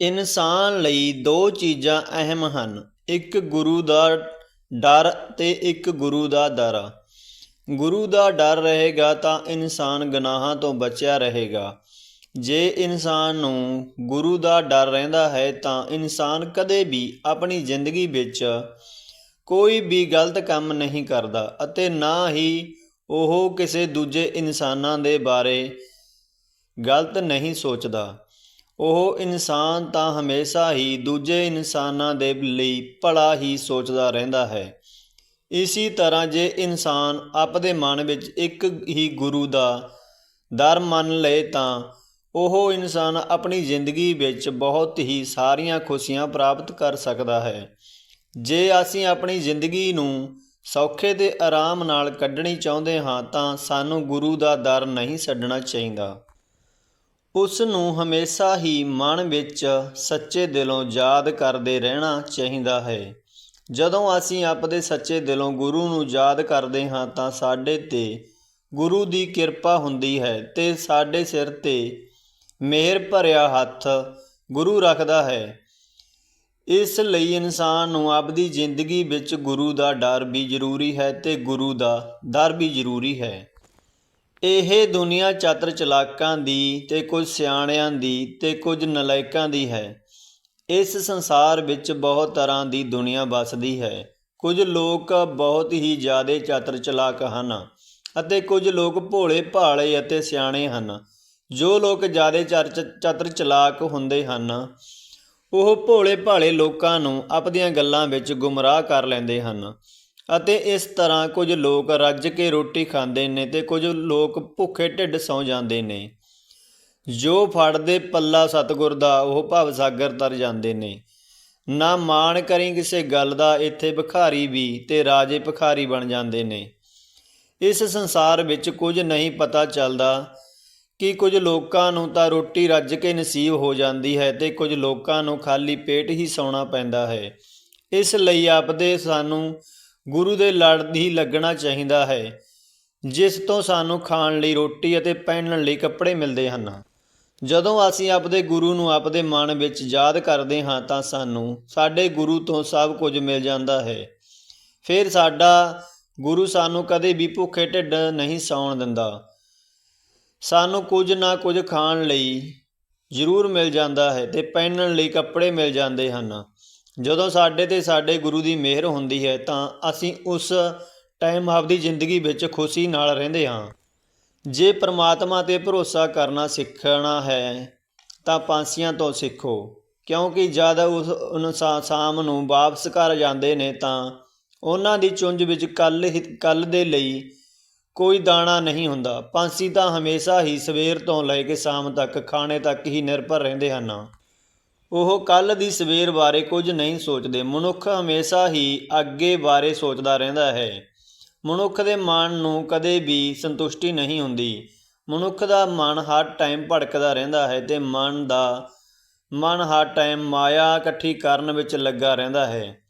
ਇਨਸਾਨ ਲਈ ਦੋ ਚੀਜ਼ਾਂ ਅਹਿਮ ਹਨ, ਇੱਕ ਗੁਰੂ ਦਾ ਡਰ ਤੇ ਇੱਕ ਗੁਰੂ ਦਾ ਦਰ ਗੁਰੂ ਦਾ ਡਰ ਰਹੇਗਾ ਤਾਂ ਇਨਸਾਨ ਗੁਨਾਹਾਂ ਤੋਂ ਬਚਿਆ ਰਹੇਗਾ। ਜੇ ਇਨਸਾਨ ਨੂੰ ਗੁਰੂ ਦਾ ਡਰ ਰਹਿੰਦਾ ਹੈ ਤਾਂ ਇਨਸਾਨ ਕਦੇ ਵੀ ਆਪਣੀ ਜ਼ਿੰਦਗੀ ਵਿੱਚ ਕੋਈ ਵੀ ਗਲਤ ਕੰਮ ਨਹੀਂ ਕਰਦਾ ਅਤੇ ਨਾ ਹੀ ਉਹ ਕਿਸੇ ਦੂਜੇ ਇਨਸਾਨਾਂ ਦੇ ਬਾਰੇ ਗਲਤ ਨਹੀਂ ਸੋਚਦਾ। ਉਹ ਇਨਸਾਨ ਤਾਂ ਹਮੇਸ਼ਾ ਹੀ ਦੂਜੇ ਇਨਸਾਨਾਂ ਦੇ ਲਈ ਭਲਾ ਹੀ ਸੋਚਦਾ ਰਹਿੰਦਾ ਹੈ। ਇਸੇ ਤਰ੍ਹਾਂ ਜੇ ਇਨਸਾਨ ਆਪਦੇ ਮਨ ਵਿੱਚ ਇੱਕ ਹੀ ਗੁਰੂ ਦਾ ਦਰ ਮੰਨ ਲਏ ਤਾਂ ਉਹ ਇਨਸਾਨ ਆਪਣੀ ਜ਼ਿੰਦਗੀ ਵਿੱਚ ਬਹੁਤ ਹੀ ਸਾਰੀਆਂ ਖੁਸ਼ੀਆਂ ਪ੍ਰਾਪਤ ਕਰ ਸਕਦਾ ਹੈ। ਜੇ ਅਸੀਂ ਆਪਣੀ ਜ਼ਿੰਦਗੀ ਨੂੰ ਸੌਖੇ ਤੇ ਆਰਾਮ ਨਾਲ ਕੱਢਣੀ ਚਾਹੁੰਦੇ ਹਾਂ ਤਾਂ ਸਾਨੂੰ ਗੁਰੂ ਦਾ ਦਰ ਨਹੀਂ ਛੱਡਣਾ ਚਾਹੀਦਾ। ਉਸ ਨੂੰ ਹਮੇਸ਼ਾ ਹੀ ਮਨ ਵਿੱਚ ਸੱਚੇ ਦਿਲੋਂ ਯਾਦ ਕਰਦੇ ਰਹਿਣਾ ਚਾਹੀਦਾ ਹੈ। ਜਦੋਂ ਅਸੀਂ ਆਪਦੇ ਸੱਚੇ ਦਿਲੋਂ ਗੁਰੂ ਨੂੰ ਯਾਦ ਕਰਦੇ ਹਾਂ ਤਾਂ ਸਾਡੇ ਤੇ ਗੁਰੂ ਦੀ ਕਿਰਪਾ ਹੁੰਦੀ ਹੈ ਤੇ ਸਾਡੇ ਸਿਰ ਤੇ ਮਿਹਰ ਭਰਿਆ ਹੱਥ ਗੁਰੂ ਰੱਖਦਾ ਹੈ। ਇਸ ਲਈ ਇਨਸਾਨ ਨੂੰ ਆਪਦੀ ਜ਼ਿੰਦਗੀ ਵਿੱਚ ਗੁਰੂ ਦਾ ਡਰ ਵੀ ਜ਼ਰੂਰੀ ਹੈ ਤੇ ਗੁਰੂ ਦਾ ਦਰ ਵੀ ਜ਼ਰੂਰੀ ਹੈ। ਇਹ ਦੁਨੀਆ ਚਾਤਰ ਚਲਾਕਾਂ ਦੀ ਤੇ ਕੁਝ ਸਿਆਣਿਆਂ ਦੀ ਤੇ ਕੁਝ ਨਲਾਇਕਾਂ ਦੀ ਹੈ। ਇਸ ਸੰਸਾਰ ਵਿੱਚ ਬਹੁਤ ਤਰ੍ਹਾਂ ਦੀ ਦੁਨੀਆ ਵੱਸਦੀ ਹੈ। ਕੁਝ ਲੋਕ ਬਹੁਤ ਹੀ ਜ਼ਿਆਦਾ ਚਾਤਰ ਚਲਾਕ ਹਨ ਅਤੇ ਕੁਝ ਲੋਕ ਭੋਲੇ ਭਾਲੇ ਅਤੇ ਸਿਆਣੇ ਹਨ। ਜੋ ਲੋਕ ਜ਼ਿਆਦਾ ਚਰਚ ਚਤਰ ਚਲਾਕ ਹੁੰਦੇ ਹਨ, ਉਹ ਭੋਲੇ ਭਾਲੇ ਲੋਕਾਂ ਨੂੰ ਆਪਣੀਆਂ ਗੱਲਾਂ ਵਿੱਚ ਗੁੰਮਰਾਹ ਕਰ ਲੈਂਦੇ ਹਨ। ਅਤੇ ਇਸ ਤਰ੍ਹਾਂ ਕੁਝ ਲੋਕ ਰੱਜ ਕੇ ਰੋਟੀ ਖਾਂਦੇ ਨੇ ਤੇ ਕੁਝ ਲੋਕ ਭੁੱਖੇ ਢਿੱਡ ਸੌ ਜਾਂਦੇ ਨੇ। ਜੋ ਫੜਦੇ ਪੱਲਾ ਸਤਗੁਰ ਦਾ, ਉਹ ਭਵ ਸਾਗਰ ਤਰ ਜਾਂਦੇ ਨੇ। ਨਾ ਮਾਣ ਕਰੀ ਕਿਸੇ ਗੱਲ ਦਾ, ਇੱਥੇ ਭਿਖਾਰੀ ਵੀ ਤੇ ਰਾਜੇ ਭਿਖਾਰੀ ਬਣ ਜਾਂਦੇ ਨੇ। ਇਸ ਸੰਸਾਰ ਵਿੱਚ ਕੁਝ ਨਹੀਂ ਪਤਾ ਚੱਲਦਾ ਕਿ ਕੁਝ ਲੋਕਾਂ ਨੂੰ ਤਾਂ ਰੋਟੀ ਰੱਜ ਕੇ ਨਸੀਬ ਹੋ ਜਾਂਦੀ ਹੈ ਤੇ ਕੁਝ ਲੋਕਾਂ ਨੂੰ ਖਾਲੀ ਪੇਟ ਹੀ ਸੌਣਾ ਪੈਂਦਾ ਹੈ। ਇਸ ਲਈ ਆਪਦੇ ਸਾਨੂੰ ਗੁਰੂ ਦੇ ਲੜ ਹੀ ਲੱਗਣਾ ਚਾਹੀਦਾ ਹੈ। ਜਿਸ ਤੋਂ ਸਾਨੂੰ ਖਾਣ ਲਈ ਰੋਟੀ ਅਤੇ ਪਹਿਨਣ ਲਈ ਕੱਪੜੇ ਮਿਲਦੇ ਹਨ। ਜਦੋਂ ਅਸੀਂ ਆਪਦੇ ਗੁਰੂ ਨੂੰ ਆਪਦੇ ਮਨ ਵਿੱਚ ਯਾਦ ਕਰਦੇ ਹਾਂ ਤਾਂ ਸਾਨੂੰ ਸਾਡੇ ਗੁਰੂ ਤੋਂ ਸਭ ਕੁਝ ਮਿਲ ਜਾਂਦਾ ਹੈ। ਫਿਰ ਸਾਡਾ ਗੁਰੂ ਸਾਨੂੰ ਕਦੇ ਵੀ ਭੁੱਖੇ ਢਿੱਡ ਨਹੀਂ ਸੌਣ ਦਿੰਦਾ। ਸਾਨੂੰ ਕੁਝ ਨਾ ਕੁਝ ਖਾਣ ਲਈ ਜ਼ਰੂਰ ਮਿਲ ਜਾਂਦਾ ਹੈ ਤੇ ਪਹਿਨਣ ਲਈ ਕੱਪੜੇ ਮਿਲ ਜਾਂਦੇ ਹਨ। ਜਦੋਂ ਸਾਡੇ ਤੇ ਸਾਡੇ ਗੁਰੂ ਦੀ ਮਿਹਰ ਹੁੰਦੀ ਹੈ ਤਾਂ ਅਸੀਂ ਉਸ ਟਾਈਮ ਆਪਦੀ ਜ਼ਿੰਦਗੀ ਵਿੱਚ ਖੁਸ਼ੀ ਨਾਲ ਰਹਿੰਦੇ ਹਾਂ। ਜੇ ਪ੍ਰਮਾਤਮਾ ਤੇ ਭਰੋਸਾ ਕਰਨਾ ਸਿੱਖਣਾ ਹੈ, ਤਾਂ ਪਾਂਸੀਆਂ ਤੋਂ ਸਿੱਖੋ। ਕਿਉਂਕਿ ਜਦ ਉਸ ਇਨਸਾਨ ਸ਼ਾਮ ਨੂੰ ਵਾਪਸ ਘਰ ਜਾਂਦੇ ਨੇ ਤਾਂ ਉਹਨਾਂ ਦੀ ਚੁੰਝ ਵਿੱਚ ਕੱਲ ਕੱਲ ਦੇ ਲਈ ਕੋਈ ਦਾਣਾ ਨਹੀਂ ਹੁੰਦਾ। ਪੰਛੀ ਤਾਂ ਹਮੇਸ਼ਾ ਹੀ ਸਵੇਰ ਤੋਂ ਲੈ ਕੇ ਸ਼ਾਮ ਤੱਕ, ਖਾਣੇ ਤੱਕ ਹੀ ਨਿਰਭਰ ਰਹਿੰਦੇ ਹਨ। ਉਹ ਕੱਲ ਦੀ ਸਵੇਰ ਬਾਰੇ ਕੁਝ ਨਹੀਂ ਸੋਚਦੇ। ਮਨੁੱਖ ਹਮੇਸ਼ਾ ਹੀ ਅੱਗੇ ਬਾਰੇ ਸੋਚਦਾ ਰਹਿੰਦਾ ਹੈ। ਮਨੁੱਖ ਦੇ ਮਨ ਨੂੰ ਕਦੇ ਵੀ ਸੰਤੁਸ਼ਟੀ ਨਹੀਂ ਹੁੰਦੀ। ਮਨੁੱਖ ਦਾ ਮਨ ਹਰ ਟਾਈਮ ਭੜਕਦਾ ਰਹਿੰਦਾ ਹੈ ਤੇ ਮਨ ਦਾ ਮਨ ਹਰ ਟਾਈਮ ਮਾਇਆ ਇਕੱਠੀ ਕਰਨ ਵਿੱਚ ਲੱਗਾ ਰਹਿੰਦਾ ਹੈ।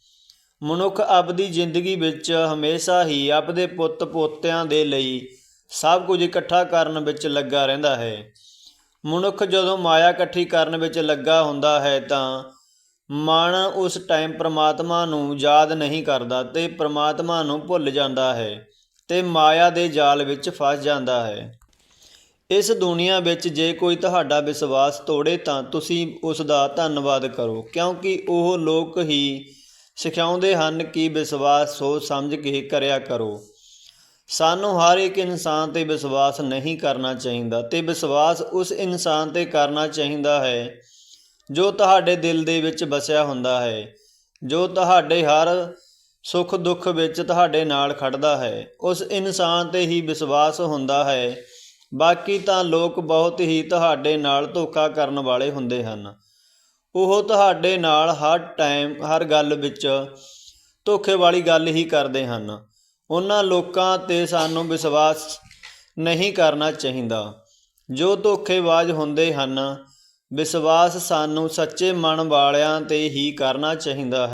ਮਨੁੱਖ ਆਪਦੀ ਜ਼ਿੰਦਗੀ ਵਿੱਚ ਹਮੇਸ਼ਾ ਹੀ ਆਪਦੇ ਪੁੱਤ ਪੋਤਿਆਂ ਦੇ ਲਈ ਸਭ ਕੁਝ ਇਕੱਠਾ ਕਰਨ ਵਿੱਚ ਲੱਗਾ ਰਹਿੰਦਾ ਹੈ। ਮਨੁੱਖ ਜਦੋਂ ਮਾਇਆ ਇਕੱਠੀ ਕਰਨ ਵਿੱਚ ਲੱਗਾ ਹੁੰਦਾ ਹੈ ਤਾਂ ਮਨ ਉਸ ਟਾਈਮ ਪ੍ਰਮਾਤਮਾ ਨੂੰ ਯਾਦ ਨਹੀਂ ਕਰਦਾ ਤੇ ਪ੍ਰਮਾਤਮਾ ਨੂੰ ਭੁੱਲ ਜਾਂਦਾ ਹੈ ਤੇ ਮਾਇਆ ਦੇ ਜਾਲ ਵਿੱਚ ਫਸ ਜਾਂਦਾ ਹੈ। ਇਸ ਦੁਨੀਆ ਵਿੱਚ ਜੇ ਕੋਈ ਤੁਹਾਡਾ ਵਿਸ਼ਵਾਸ ਤੋੜੇ ਤਾਂ ਤੁਸੀਂ ਉਸ ਦਾ ਧੰਨਵਾਦ ਕਰੋ, ਕਿਉਂਕਿ ਉਹ ਲੋਕ ਹੀ ਸਿਖਾਉਂਦੇ ਹਨ ਕਿ ਵਿਸ਼ਵਾਸ ਸੋਚ ਸਮਝ ਕੇ ਕਰਿਆ ਕਰੋ। ਸਾਨੂੰ ਹਰ ਇੱਕ ਇਨਸਾਨ ਤੇ ਵਿਸ਼ਵਾਸ ਨਹੀਂ ਕਰਨਾ ਚਾਹੀਦਾ ਤੇ ਵਿਸ਼ਵਾਸ ਉਸ ਇਨਸਾਨ ਤੇ ਕਰਨਾ ਚਾਹੀਦਾ ਹੈ ਜੋ ਤੁਹਾਡੇ ਦਿਲ ਦੇ ਵਿੱਚ ਵਸਿਆ ਹੁੰਦਾ ਹੈ, ਜੋ ਤੁਹਾਡੇ ਹਰ ਸੁੱਖ ਦੁੱਖ ਵਿੱਚ ਤੁਹਾਡੇ ਨਾਲ ਖੜਦਾ ਹੈ। ਉਸ ਇਨਸਾਨ ਤੇ ਹੀ ਵਿਸ਼ਵਾਸ ਹੁੰਦਾ ਹੈ। ਬਾਕੀ ਤਾਂ ਲੋਕ ਬਹੁਤ ਹੀ ਤੁਹਾਡੇ ਨਾਲ ਧੋਖਾ ਕਰਨ ਵਾਲੇ ਹੁੰਦੇ ਹਨ। ਉਹ ਤੁਹਾਡੇ ਨਾਲ ਹਰ ਟਾਈਮ, ਹਰ ਗੱਲ ਵਿੱਚ ਧੋਖੇ ਵਾਲੀ ਗੱਲ ਹੀ ਕਰਦੇ ਹਨ। ਉਹਨਾਂ ਲੋਕਾਂ ਤੇ ਸਾਨੂੰ ਵਿਸ਼ਵਾਸ ਨਹੀਂ ਕਰਨਾ ਚਾਹੀਦਾ। ਜੋ ਧੋਖੇਬਾਜ਼ ਹੁੰਦੇ ਹਨ, ਵਿਸ਼ਵਾਸ ਸਾਨੂੰ ਸੱਚੇ ਮਨ ਵਾਲਿਆਂ ਤੇ ਹੀ ਕਰਨਾ ਚਾਹੀਦਾ ਹੈ।